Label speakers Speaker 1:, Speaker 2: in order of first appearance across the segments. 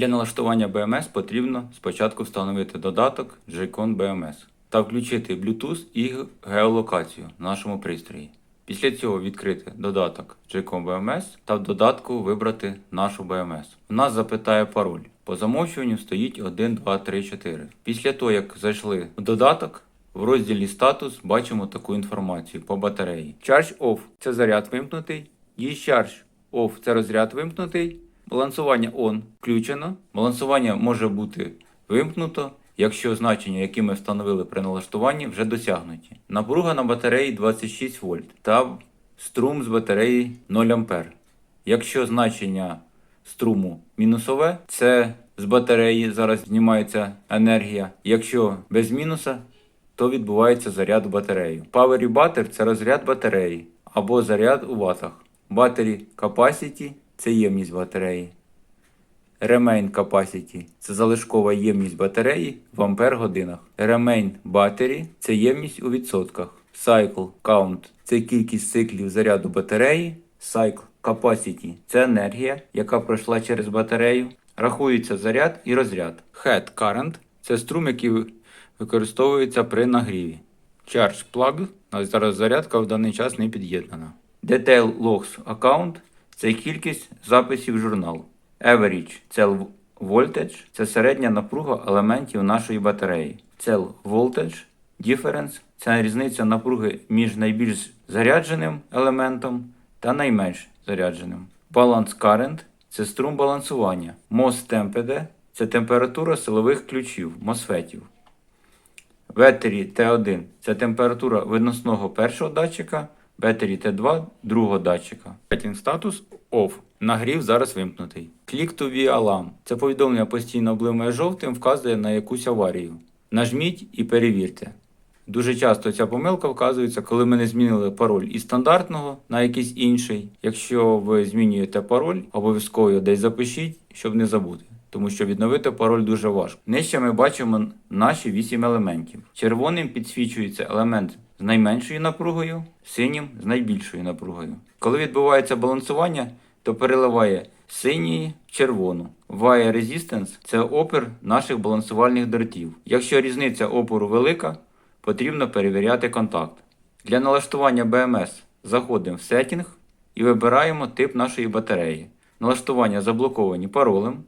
Speaker 1: Для налаштування BMS потрібно спочатку встановити додаток JCON BMS та включити Bluetooth і геолокацію в нашому пристрої. Після цього відкрити додаток JCON BMS та в додатку вибрати нашу BMS. У нас запитає пароль. По замовчуванню стоїть 1, 2, 3, 4. Після того, як зайшли в додаток, в розділі статус бачимо таку інформацію по батареї. Charge off це заряд вимкнутий. Discharge off це розряд вимкнутий. Балансування on включено. Балансування може бути вимкнуто, якщо значення, які ми встановили при налаштуванні, вже досягнуті. Напруга на батареї 26 вольт та струм з батареї 0 А. Якщо значення струму мінусове, це з батареї зараз знімається енергія. Якщо без мінуса, то відбувається заряд в батарею. Power Butter – це розряд батареї або заряд у ватах. Battery Capacity – це ємність батареї. Remain Capacity – це залишкова ємність батареї в ампер-годинах. Remain Battery – це ємність у відсотках. Cycle Count – це кількість циклів заряду батареї. Cycle Capacity – це енергія, яка пройшла через батарею. Рахується заряд і розряд. Head Current – це струм, який використовується при нагріві. Charge Plug – зараз зарядка в даний час не під'єднана. Detail Logs Account – це кількість записів в журнал. Average – це voltage, це середня напруга елементів нашої батареї. Cell Voltage Difference – це різниця напруги між найбільш зарядженим елементом та найменш зарядженим. Balance Current – це струм балансування. MOS Temperature – це температура силових ключів, MOSFETів. Battery T1 це температура виносного першого датчика, Battery T2 другого датчика. Setting status OFF. Нагрів зараз вимкнутий. Click to view alarm. Це повідомлення постійно блимає жовтим, вказує на якусь аварію. Нажміть і перевірте. Дуже часто ця помилка вказується, коли ми не змінили пароль із стандартного на якийсь інший. Якщо ви змінюєте пароль, обов'язково десь запишіть, щоб не забути. Тому що відновити пароль дуже важко. Нижче ми бачимо наші 8 елементів. Червоним підсвічується елемент з найменшою напругою, синім з найбільшою напругою. Коли відбувається балансування, то переливає з в червону. Wire Resistance – це опір наших балансувальних дротів. Якщо різниця опору велика, потрібно перевіряти контакт. Для налаштування BMS заходимо в Setting і вибираємо тип нашої батареї. Налаштування заблоковані паролем.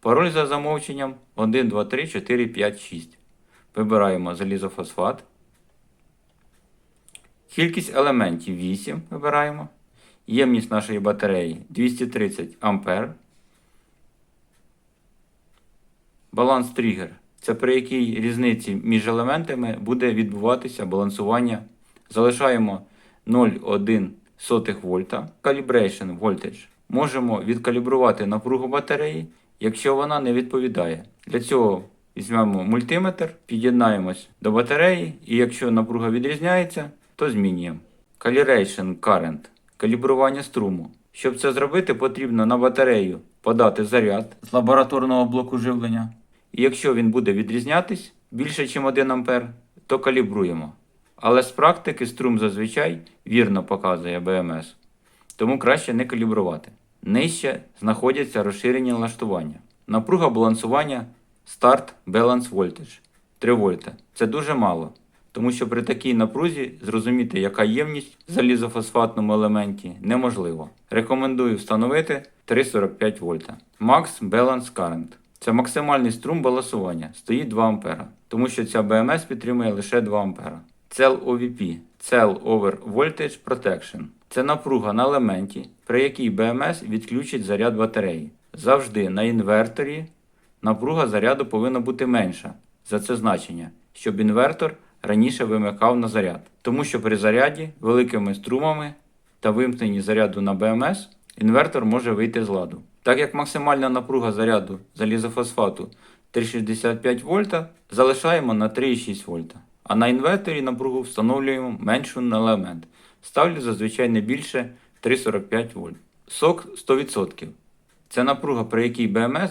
Speaker 1: Пароль за замовченням 1, 2, 3, 4, 5, 6. Вибираємо залізофосфат. Кількість елементів 8 вибираємо. Ємність нашої батареї 230 А. Баланс тригер це при якій різниці між елементами буде відбуватися балансування. Залишаємо 0,1 вольта. Calibration voltage. Можемо відкалібрувати напругу батареї, якщо вона не відповідає. Для цього візьмемо мультиметр, під'єднаємось до батареї, і якщо напруга відрізняється, то змінюємо. Calibration current калібрування струму. Щоб це зробити, потрібно на батарею подати заряд з лабораторного блоку живлення. І якщо він буде відрізнятись більше, ніж 1 А, то калібруємо. Але з практики струм зазвичай вірно показує БМС, тому краще не калібрувати. Нижче знаходяться розширені налаштування. Напруга балансування Start Balance Voltage 3 вольта. Це дуже мало, тому що при такій напрузі зрозуміти, яка ємність в залізофосфатному елементі, неможливо. Рекомендую встановити 3,45 вольта. Max Balance Current. Це максимальний струм балансування, стоїть 2 А, тому що ця BMS підтримує лише 2 А. Cell OVP Cell Over Voltage Protection. Це напруга на елементі, при якій BMS відключить заряд батареї. Завжди на інверторі напруга заряду повинна бути менша за це значення, щоб інвертор раніше вимикав на заряд. Тому що при заряді великими струмами та вимкненні заряду на BMS інвертор може вийти з ладу. Так як максимальна напруга заряду залізофосфату 3,65 вольта, залишаємо на 3,6 вольта. А на інверторі напругу встановлюємо меншу на елемент. Ставлю зазвичай не більше 3,45 вольт. Сок 100%. Це напруга, при якій БМС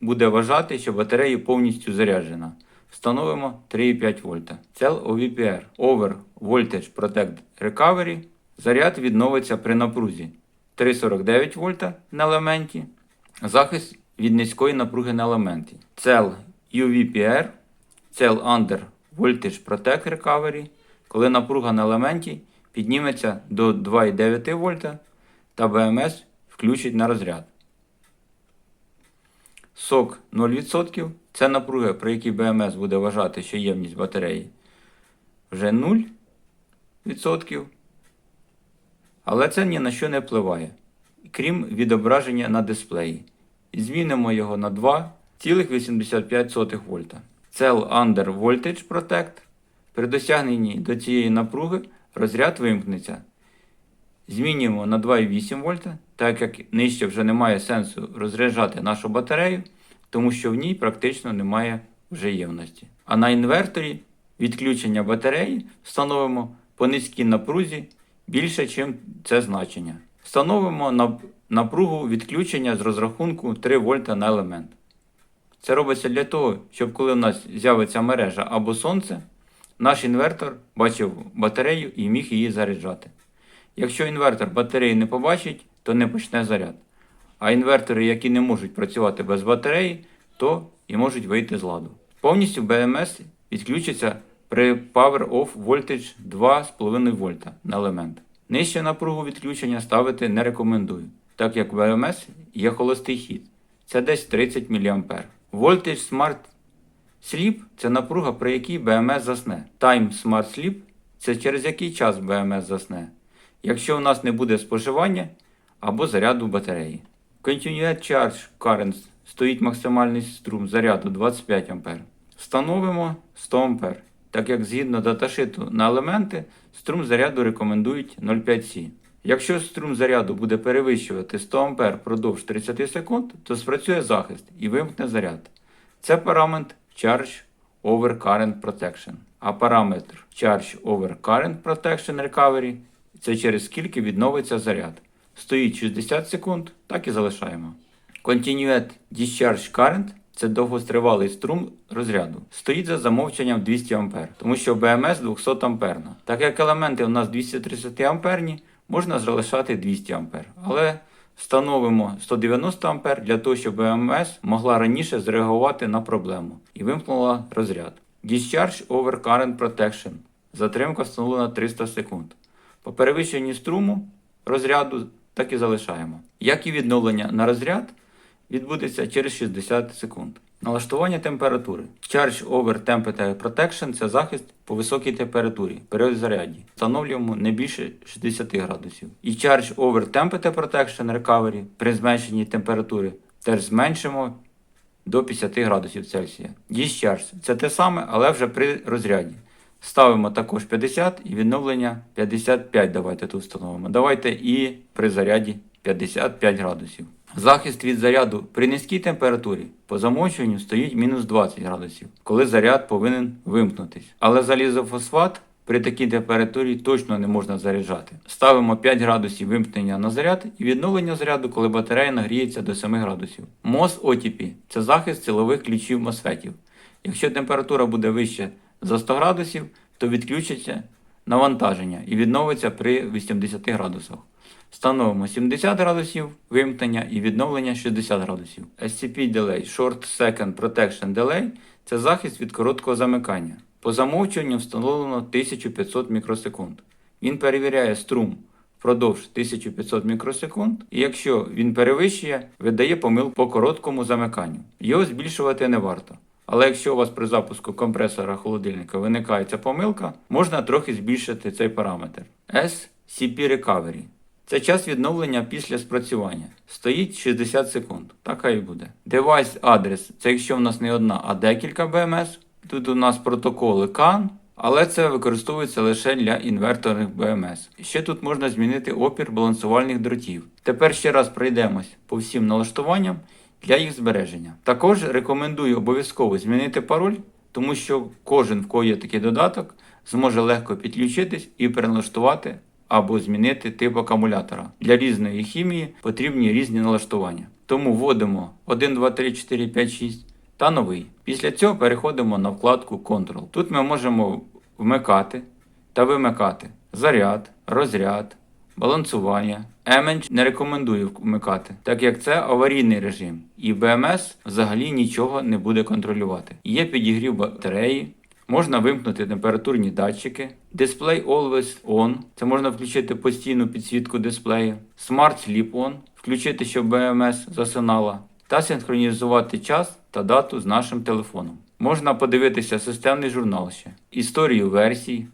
Speaker 1: буде вважати, що батарея повністю заряджена. Встановимо 3,5 вольта. Cell OVPR Over Voltage Protect Recovery. Заряд відновиться при напрузі 3,49 вольта на елементі. Захист від низької напруги на елементі. Cell UVPR, Cell Under Voltage Protect Recovery, коли напруга на елементі підніметься до 2,9 вольта та БМС включить на розряд. Сок 0%. Це напруга, при якій БМС буде вважати, що ємність батареї вже 0%. Але це ні на що не впливає, крім відображення на дисплеї. Змінимо його на 2,85 вольта. Cell Under Voltage Protect. При досягненні до цієї напруги розряд вимкнеться. Змінюємо на 2,8 вольта, так як нижче вже немає сенсу розряджати нашу батарею, тому що в ній практично немає вже ємності. А на інверторі відключення батареї встановимо по низькій напрузі більше, ніж це значення. Встановимо напругу відключення з розрахунку 3 вольта на елемент. Це робиться для того, щоб коли в нас з'явиться мережа або сонце, наш інвертор бачив батарею і міг її заряджати. Якщо інвертор батареї не побачить, то не почне заряд. А інвертори, які не можуть працювати без батареї, то і можуть вийти з ладу. Повністю BMS відключиться при Power Off Voltage 2,5 вольта на елемент. Нижче напругу відключення ставити не рекомендую, так як в BMS є холостий хід. Це десь 30 мА. Voltage Smart Sleep – це напруга, при якій BMS засне. Time Smart Sleep – це через який час BMS засне, якщо у нас не буде споживання або заряду батареї. Continued Charge Current стоїть максимальний струм заряду 25 А. Встановимо 100 А, так як згідно даташиту на елементи струм заряду рекомендують 0,5 С. Якщо струм заряду буде перевищувати 100 А впродовж 30 секунд, то спрацює захист і вимкне заряд. Це параметр Charge Over Current Protection. А параметр Charge Over Current Protection Recovery це через скільки відновиться заряд. Стоїть 60 секунд, так і залишаємо. Continued Discharge Current це довгостривалий струм розряду. Стоїть за замовченням 200 А, тому що БМС 200 амперна. Так як елементи у нас 230 амперні, можна залишати 200 А. Але встановимо 190 А для того, щоб БМС могла раніше зреагувати на проблему і вимкнула розряд. Discharge Over Current Protection. Затримка встановлена 300 секунд. По перевищенні струму розряду так і залишаємо. Як і відновлення на розряд відбудеться через 60 секунд. Налаштування температури. Charge over Temperature Protection це захист по високій температурі при заряді. Встановлюємо не більше 60 градусів. І Charge over Temperature Protection Recovery при зменшенні температури теж зменшимо до 50 градусів Цельсія. Discharge – це те саме, але вже при розряді. Ставимо також 50 і відновлення 55 давайте тут встановимо. Давайте і при заряді 55 градусів. Захист від заряду при низькій температурі по замовчуванню стоїть мінус 20 градусів, коли заряд повинен вимкнутись. Але залізофосфат при такій температурі точно не можна заряджати. Ставимо 5 градусів вимкнення на заряд і відновлення заряду, коли батарея нагріється до 7 градусів. MOS OTP – це захист силових ключів мосфетів. Якщо температура буде вище за 100 градусів, то відключиться навантаження і відновиться при 80 градусах. Встановимо 70 градусів вимкнення і відновлення 60 градусів. SCP Delay Short Second Protection Delay це захист від короткого замикання. По замовчуванню встановлено 1500 мікросекунд. Він перевіряє струм впродовж 1500 мікросекунд, і якщо він перевищує, видає помилку по короткому замиканню. Його збільшувати не варто. Але якщо у вас при запуску компресора холодильника виникає ця помилка, можна трохи збільшити цей параметр. SCP Recovery. Це час відновлення після спрацювання. Стоїть 60 секунд. Така і буде. Девайс адрес це якщо в нас не одна, а декілька BMS. Тут у нас протоколи CAN, але це використовується лише для інверторних BMS. Ще тут можна змінити опір балансувальних дротів. Тепер ще раз пройдемось по всім налаштуванням для їх збереження. Також рекомендую обов'язково змінити пароль, тому що кожен, в кого є такий додаток, зможе легко підключитись і переналаштувати або змінити тип акумулятора. Для різної хімії потрібні різні налаштування. Тому вводимо 1, 2, 3, 4, 5, 6 та новий. Після цього переходимо на вкладку Control. Тут ми можемо вмикати та вимикати заряд, розряд, балансування. Еменч не рекомендую вмикати, так як це аварійний режим, і БМС взагалі нічого не буде контролювати. Є підігрів батареї, Можна вимкнути температурні датчики, Display Always On, це можна включити постійну підсвітку дисплею, Smart Sleep On, включити, щоб БМС засинала, та синхронізувати час та дату з нашим телефоном. Можна подивитися системний журнал ще, історію версій,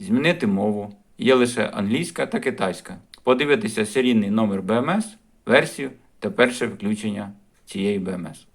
Speaker 1: змінити мову, є лише англійська та китайська, подивитися серійний номер БМС, версію та перше включення цієї БМС.